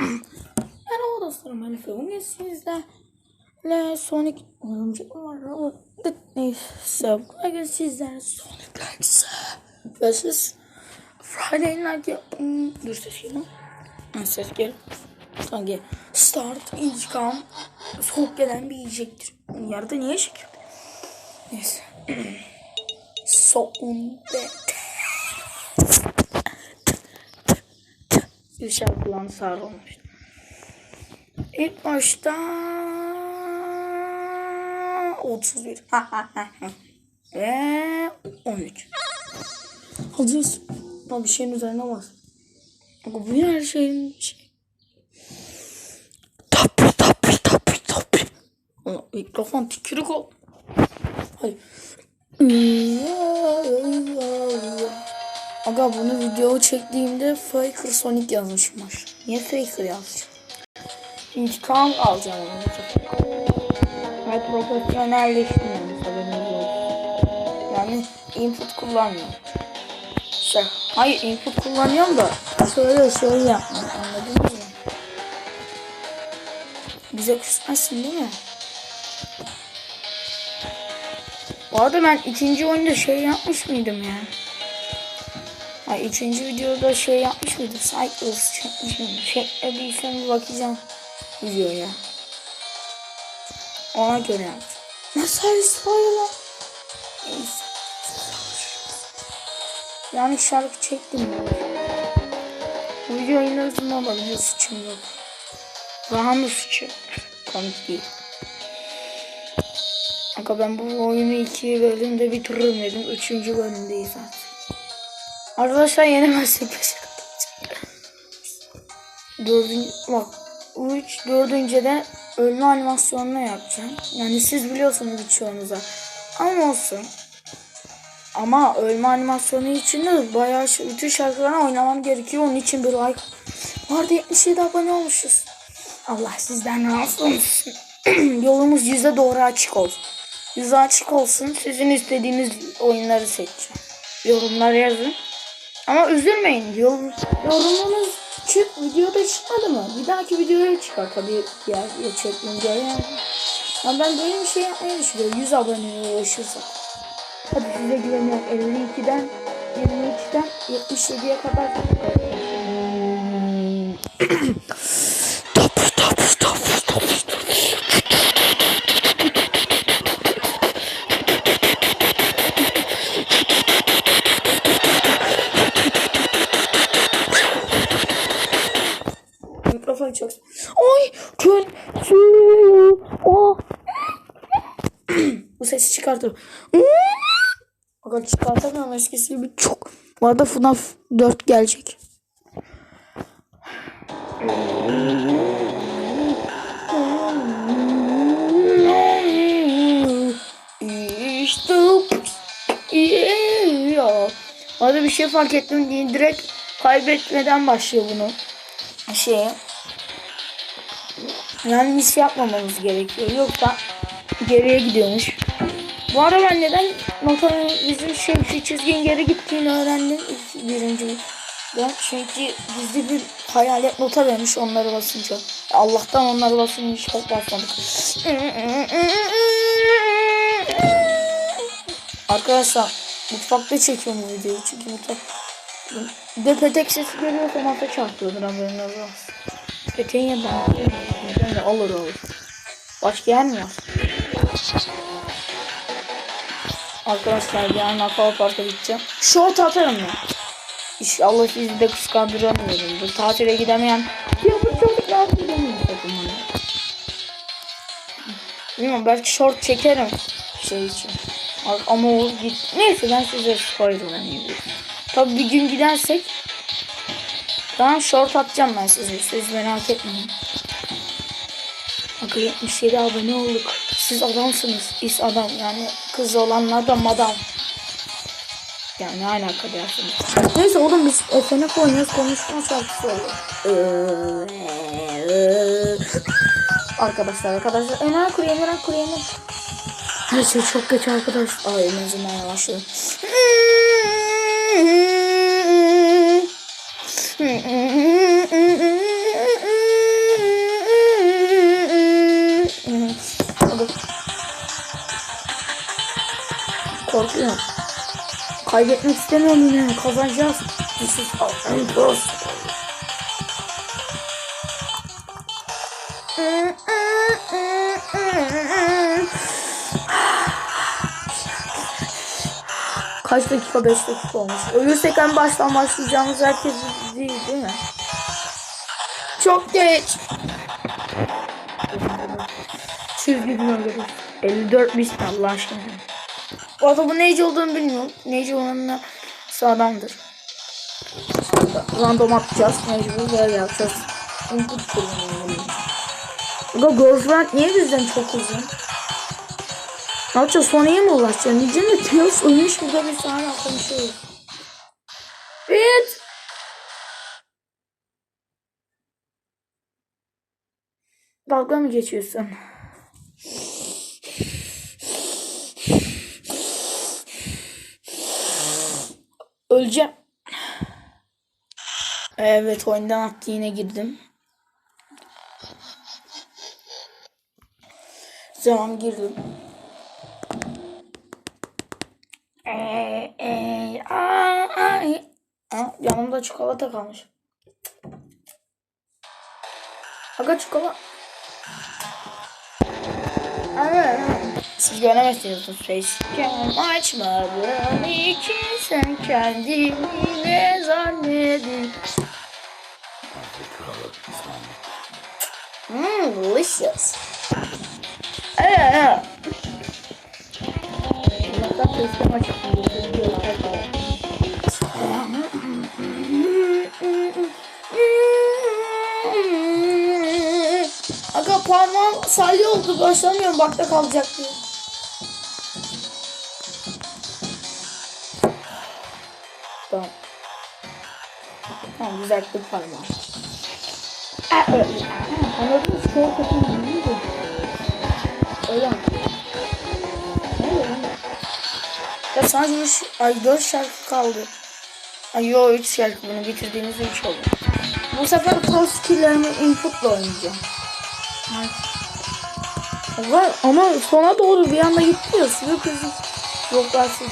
Merhaba dostlarım Efe. Bugün sizlerle Sonic oyuncak var neyse bugün sizlerle Sonic Legacy vs. Friday Night dur ses gelin Ha, ses gelin sanki start intikam soğuk gelen bir yiyecektir. Yerde niye çekiyor? Neyse. Sonde bir şarkılan sarı olmuş. İlk başta 31 ve 13. Hazırız. Ama bir şeyin üzerine bas. Ama bu her şeyin şey. Tapi tapi tapi tapi. Mikrofon tükürük ol. Hadi. Aga bunu video çektiğimde Faker Sonic yazmışım aşağı. Niye Faker yazmışım? İntikam alacağım onu. Ve profesyonelleştim yani haberiniz olsun. Yani input kullanmıyorum. Şey, hayır input kullanıyorum da şöyle şöyle yapmıyorum anladınız mı? Bize küsmezsin değil mi? Bu arada ben ikinci oyunda şey yapmış mıydım ya? Ay üçüncü videoda şey yapmış mıydım? Cycles çekmiş miydim? Çekmediysem bir bakacağım videoya. Ona göre yapacağım. Nasıl spoiler? Neyse. Yani şarkı çektim. Bu video yine uzun olabilir suçum yok. Rahan'ın suçu. Komik değil. Kanka ben bu oyunu iki bölümde bitiririm dedim. Üçüncü bölümdeyiz artık. Arkadaşlar yenemezsek beşe katılacak. Dördüncü, bak. Üç, dördüncü de ölme animasyonunu yapacağım. Yani siz biliyorsunuz birçoğunuza. Ama olsun. Ama ölme animasyonu için de bayağı şey- bütün şarkılarını oynamam gerekiyor. Onun için bir like. Vardı 77 abone olmuşuz. Allah sizden razı olsun. Yolumuz yüze doğru açık olsun. Yüze açık olsun. Sizin istediğiniz oyunları seçeceğim. Yorumlara yazın. Ama üzülmeyin. Yorum, yorumunuz çık videoda çıkmadı mı? Bir dahaki videoya çıkar tabii ya, ya çekmeyince yani. Ama ben böyle bir şey yapmayı düşünüyorum. 100 aboneye ulaşırsak. Hadi size güveniyorum. 52'den 23'ten 77'ye kadar. Kül! Su! O! Bu sesi çıkartırım. Fakat çıkartamıyorum eskisi gibi çok. Bu arada FNAF 4 gelecek. İşte yeah. Orada bir şey fark ettim diye direkt kaybetmeden başlıyor bunu. Şey. Yani mis yapmamamız gerekiyor. Yoksa geriye gidiyormuş. Bu arada ben neden motorun bizim şey şu çizginin geri gittiğini öğrendim birinci ben çünkü gizli bir hayalet nota vermiş onları basınca. Allah'tan onları basınca çok basmadık. Arkadaşlar mutfakta çekiyorum bu videoyu çünkü mutfak bir de petek sesi geliyorsa masa çarpıyordur haberiniz olsun. Peteğin yanında de olur olur. Yer mi var? Arkadaşlar yarın akvaparka gideceğim. Short atarım ya. İnşallah sizi de kıskandıramıyorum. Bu tatile gidemeyen ya bu çocuklar gidemiyor takımına. Bilmiyorum belki short çekerim şey için. Ama o git. Neyse ben size spoiler vermeyeyim. Tabi bir gün gidersek Tamam short atacağım ben size. Siz merak etmeyin. Bakın 77 abone olduk. Siz adamsınız. Is adam yani kız olanlar da madam. Yani ne alaka dersiniz. Neyse oğlum biz FNF oynuyoruz konuşma şarkısı arkadaşlar arkadaşlar Ener kuru Ener kuru Ener. Neyse çok geç arkadaş. Ay en azından Korkuyorum. Kaybetmek istemiyorum yine. Kazanacağız. This is our impossible. Mm-mm-mm-mm. Kaç dakika? 5 dakika olmuş. Ölürsek en baştan başlayacağımız herkes değil değil mi? Çok geç. Çizgi öldürür. 54 mis Allah aşkına. Bu bu neyci olduğunu bilmiyorum. Neyci olanına sağlamdır. Random atacağız. Mecbur böyle yapacağız. Input kullanıyorum. Aga girlfriend niye bizden çok uzun? Ne yapacağız? Sony'ye mi ulaşacağız? Diyeceğim de Tails ölmüş burada bir sahne konuşuyoruz. Bit! Dalga mı geçiyorsun? Öleceğim. Evet oyundan attı yine girdim. Zaman girdim. Ee, ee, aa, ay. Aa, yanımda çikolata kalmış. Aga çikolata. Siz göremezsiniz facecam açmadım için sen kendini ne zannedin Mmm delicious Evet evet Aga parmağım salya oldu başlamıyorum bakta kalacak diye. Tamam. Tamam düzelttim parmağım. Aa, öyle. Aa, Anladın mı? Çok kötü değil mi? Öyle mi? Ya sadece üç, ay dört şarkı kaldı. Ay yo üç şarkı bunu bitirdiğimizde üç oldu. Bu sefer pro skill'lerimi input'la oynayacağım. Ay. Var ama sona doğru bir anda gitti ya sivil kızı yoklar siz.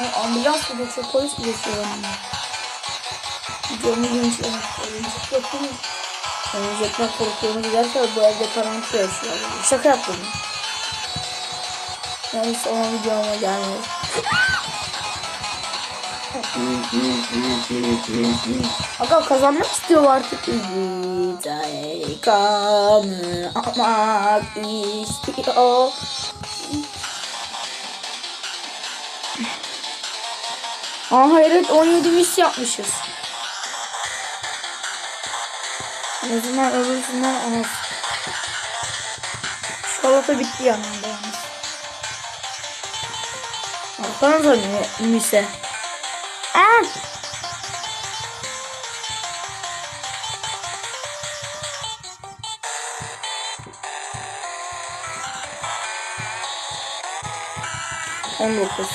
Ay, ambulans mı geçiyor polis mi geçiyor önüne? Canı gençler. Oyuncak yapıyor. Oyuncaklar giderse bu evde karantina yaşıyor. Şaka yaptım. Yani sonra videoma gelmiyor. Aga kazanmak istiyor artık. Almak istiyor. Aa hayret 17 mis yapmışız. En azından öbürsünden anas. Çikolata bitti yanında Baksanıza mi- mise. Aa! On dokuz.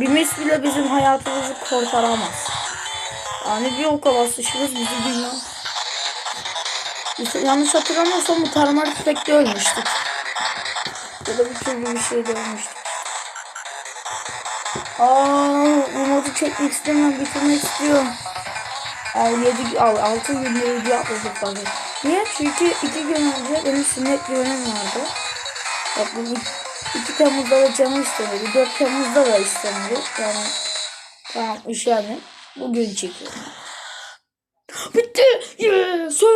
Bir mis bile bizim hayatımızı kurtaramaz. Yani bir oka basışımız bizi bilmem. Biz yanlış hatırlamıyorsam bu tarmar tüfekte ölmüştük. Ya da bir türlü bir şeyde ölmüştük. Aa, bu modu çekmek istemiyorum, bitirmek istiyorum. Al 7 al 6 günde video atladık tabii. Niye? Çünkü 2 gün önce benim sünnet düğünüm vardı. Bak bu 2 Temmuz'da da canım istemedi. 4 Temmuz'da da istemedi. Yani tamam üşendim. Bugün çekiyorum. Bitti. Yeah. Sö.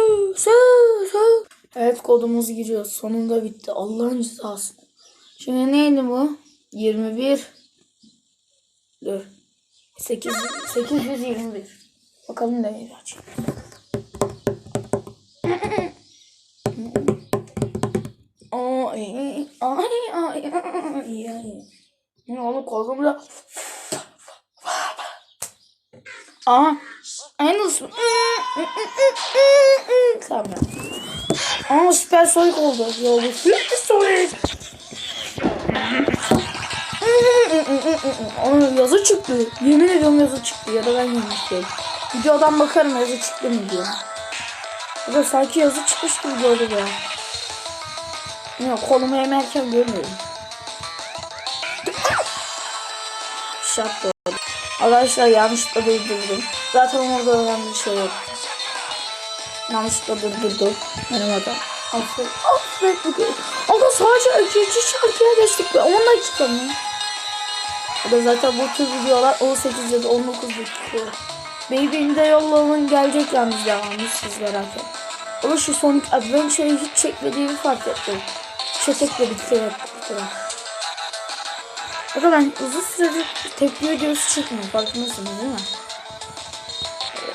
Evet kodumuz giriyor. Sonunda bitti. Allah'ın cezası. Şimdi neydi bu? 21 Dur. 8 821. Bakalım ne aç. Ay ay ay ay ay. Ne oğlum kolumda. Aha. Aynı olsun. Tamam. Ama süper sonik oldu. Yolda süper sonik. Aa, yazı çıktı. Yemin ediyorum yazı çıktı ya da ben yanlış değil. Videodan bakarım yazı çıktı mı diye. Ya da sanki yazı çıkmış gibi gördüm ya. Yok kolumu emerken görmüyorum. Şart doğru. Arkadaşlar yanlışlıkla durdurdum. Zaten orada önemli bir şey yok. Yanlışlıkla durdurdum. Benim hatam. Affet. Affet. Ama sadece ikinci şarkıya geçtik be. 10 dakika mı? O da zaten bu tür videolar 18 ya da 19 dakika. Baby'in de yollamın gelecek yalnız devamı siz merak etmeyin. Ama şu Sonic Adventure'ı hiç çekmediğimi fark ettim. Çetekle bitti. bitti. Bakın ben uzun süredir tepki videosu çekmiyorum. Farkındasınız değil mi? Evet.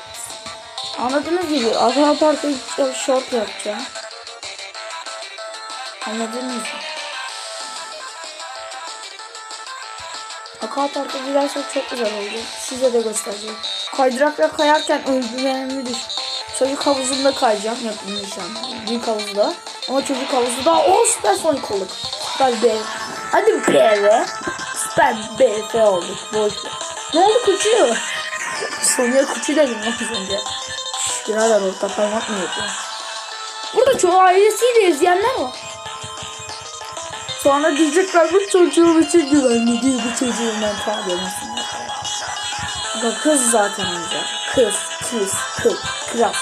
Anladığınız gibi Adana Park'a short yapacağım. Anladınız mı? Aqua Park'a gidersek çok güzel oldu. Size de göstereceğim. Kaydırakla kayarken özgüvenimi düş. Çocuk havuzunda kayacağım. Yapayım inşallah. Büyük havuzda. Ama çocuk havuzu da o süper sonik olduk. Süper B. Hadi B be. Süper BF olduk. Boş. Ne oldu kuçuyor? Sonya kuçu dedim az önce. Birader orta parmak mı yapıyor? Burada çoğu ailesiyle izleyenler var. Sonra diyecekler bu çocuğum için güvenli değil bu çocuğum ben tabiyemesin. Bak kız zaten önce. Kız, kız, kız, kral.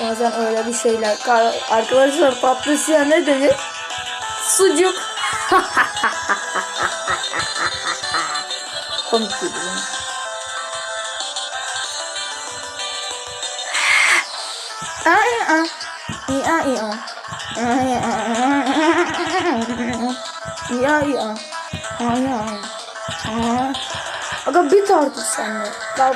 Bazen öyle bir şeyler. Ka- Arkadaşlar patlısıya ne denir? Sucuk. Komik değil mi? Ay, ay. İyi, ay, ay. Ay, ay. İyi, ay, ay. Ay, ay. Ay. Aga bit artık sen de. Ya,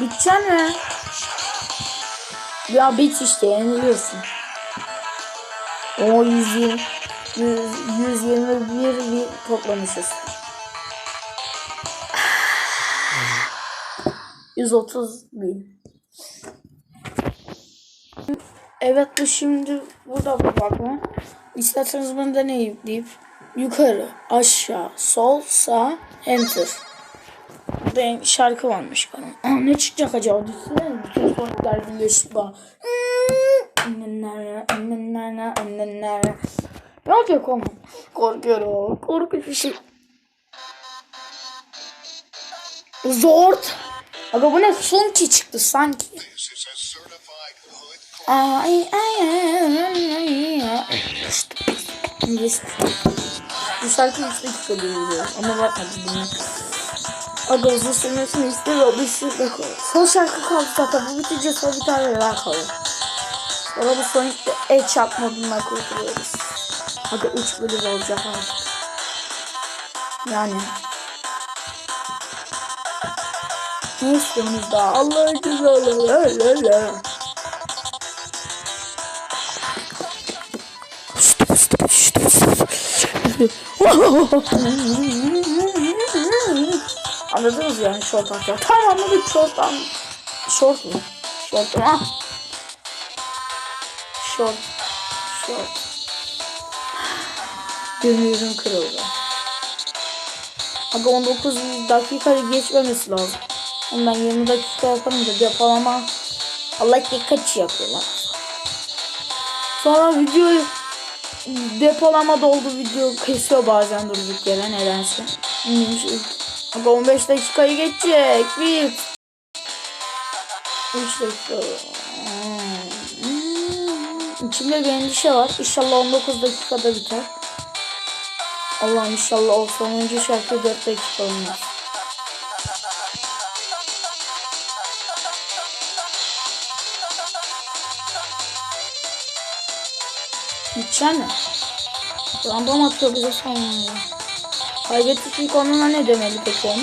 Bitecek mi? Ya bit işte yeniliyorsun. O 120 100, 121 bir toplamışız. 130 bin. Evet bu şimdi burada bir bakma. İsterseniz bunu deneyip deyip yukarı, aşağı, sol, sağ, enter. Burada şarkı varmış bana. Aa, ne çıkacak acaba? Düşünsene bütün sonuçlar birleşip bana. Ne olacak oğlum? Korkuyorum. Korkunç şey. Zort. Aga bu ne? Funky çıktı sanki. Ay ay ay ay. İngiliz. Bu şarkı 3 dakika duyuyor ama bakmadım bunu. Aga uzun sürmesini istemiyor. Bir sürü Son şarkı kaldı zaten. Bu bitince son bir tane daha kalıyor. Sonra bu Sonic'te Edge modundan kurtuluyoruz. Aga 3 bölüm olacak artık. Yani. Ne istiyorsunuz daha? Allah güzel. La la la. Anladınız yani short atacağım. Tamam anladık short an. Short mu? Short mu? Ah. Short. Short. Dönüyorum kırıldı. Aga 19 dakika geçmemesi lazım. Ondan 20 dakika yapınca depolama Allah kaç yapıyorlar. Sonra videoyu depolama doldu video kesiyor bazen durduk yere nedense. Aga 15 dakikayı geçecek. Bir. 3 dakika. Hmm. İçimde bir endişe var. İnşallah 19 dakikada biter. Allah'ım inşallah o sonuncu şarkı 4 dakika olmaz. Bitecek mi? Random atıyor bize sonunda. Kaybettik ilk onunla ne demeli peki onu?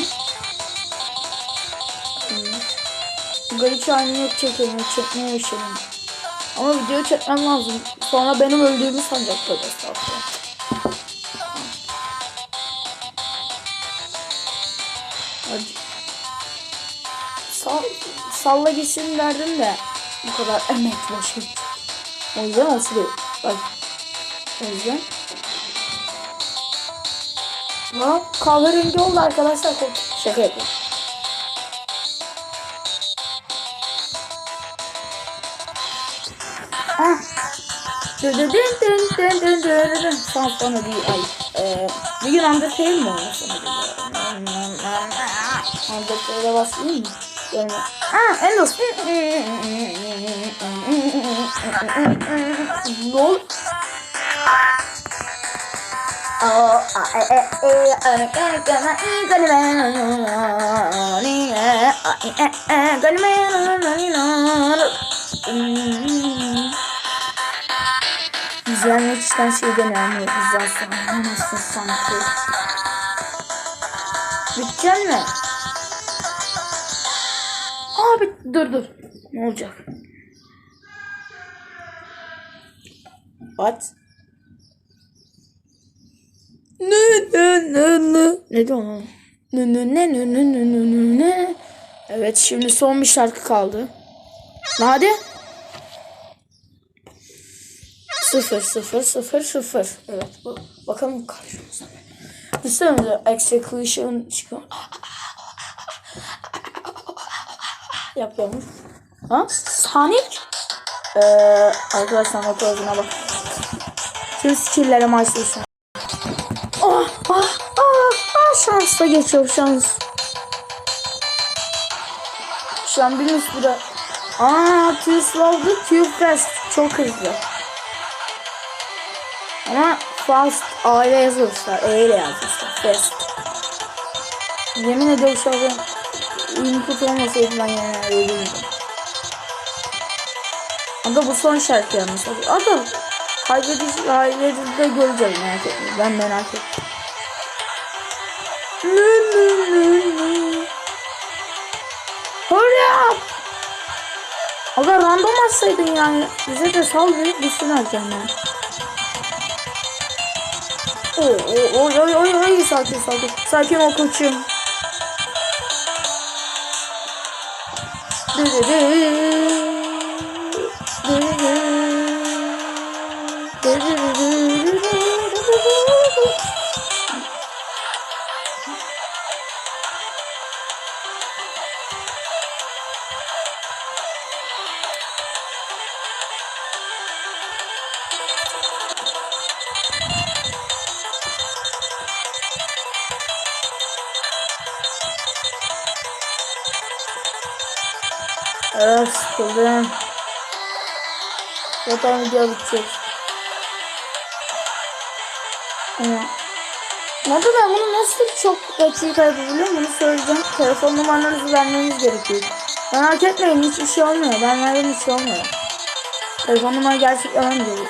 Hmm. Garip halini yok çekelim, çekmeye yaşayalım. Ama video çekmem lazım. Sonra benim öldüğümü sanacak böyle estağfurullah. Hadi. Sal, salla gitsin derdim de bu kadar emek boşu. O yüzden asılıyor. Bak. Yüzden. Ha, kahverengi oldu arkadaşlar. Şaka yapıyorum. Ah. Dın dın dın dın dın dın dın. Son sonra bir ay. Ee, bir gün Undertale mi oynasam acaba? Undertale'e basayım mı? Yani, aa Endos. ne o a e e e e gönlüme gönlüme gönlüme Güzel çıkan şey dönüyor güzel sanki nasıl sanki Bitecek mi? Abi dur dur ne olacak? What? Ne ne ne ne. Ne diyor lan? Ne ne ne ne ne ne ne ne ne. Evet şimdi son bir şarkı kaldı. Hadi. Sıfır sıfır sıfır sıfır. Evet bu. Bakalım karşımıza. Düşünsene execution çıkıyor. Yapıyormuş. Ha? Sonic? Ee, arkadaşlar motoruna bak. Tüm skill'lere başlıyorsun. Şansla geçiyor şans. Şu an bir üstüne. Aa too slow too fast. Çok hızlı. Ama fast A ile. E ile yazmışlar. Fast. Yemin ediyorum şu an input olmasaydı ben yani ölürdüm. Aga bu son şarkı yalnız. Aga kaybedici kaybedici de göreceğiz merak etmeyin. Ben merak ettim. Aga random atsaydın yani. Bize de sal bir düşsün erkenden. Oy oy oy oy oy sakin sakin. Sakin ol koçum. Evet sıkıldım. Zaten video bitecek. Ama Nerede ben bunu nasıl çok dakika yapabiliyorum bunu söyleyeceğim. Telefon numaranızı vermeniz gerekiyor. Merak etmeyin hiçbir şey olmuyor. Ben verdim hiçbir şey olmuyor. Telefon numarayı gerçekten önemli.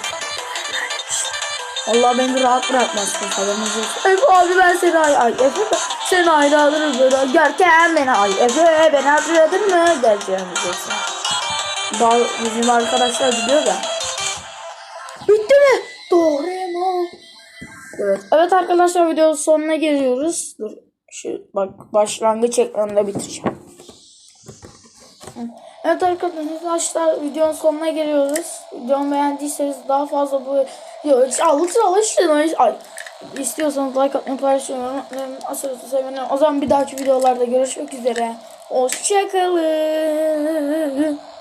Allah beni rahat bırakmazsın haberiniz olsun. Efe abi ben seni ay ay Efe ben seni ayrı alırım böyle görken beni ay Efe beni hatırladın mı dereceğimiz olsun. Daha bizim arkadaşlar biliyor da. Bitti mi? Doraemon. Evet. Evet arkadaşlar videonun sonuna geliyoruz. Dur şu bak başlangıç ekranında bitireceğim. Evet arkadaşlar videonun sonuna geliyoruz. Videomu beğendiyseniz daha fazla bu çalış çalış çalış ay istiyorsanız like atmayı paylaşmayı unutmayın. Asıl sevinirim. O zaman bir dahaki videolarda görüşmek üzere. Hoşçakalın.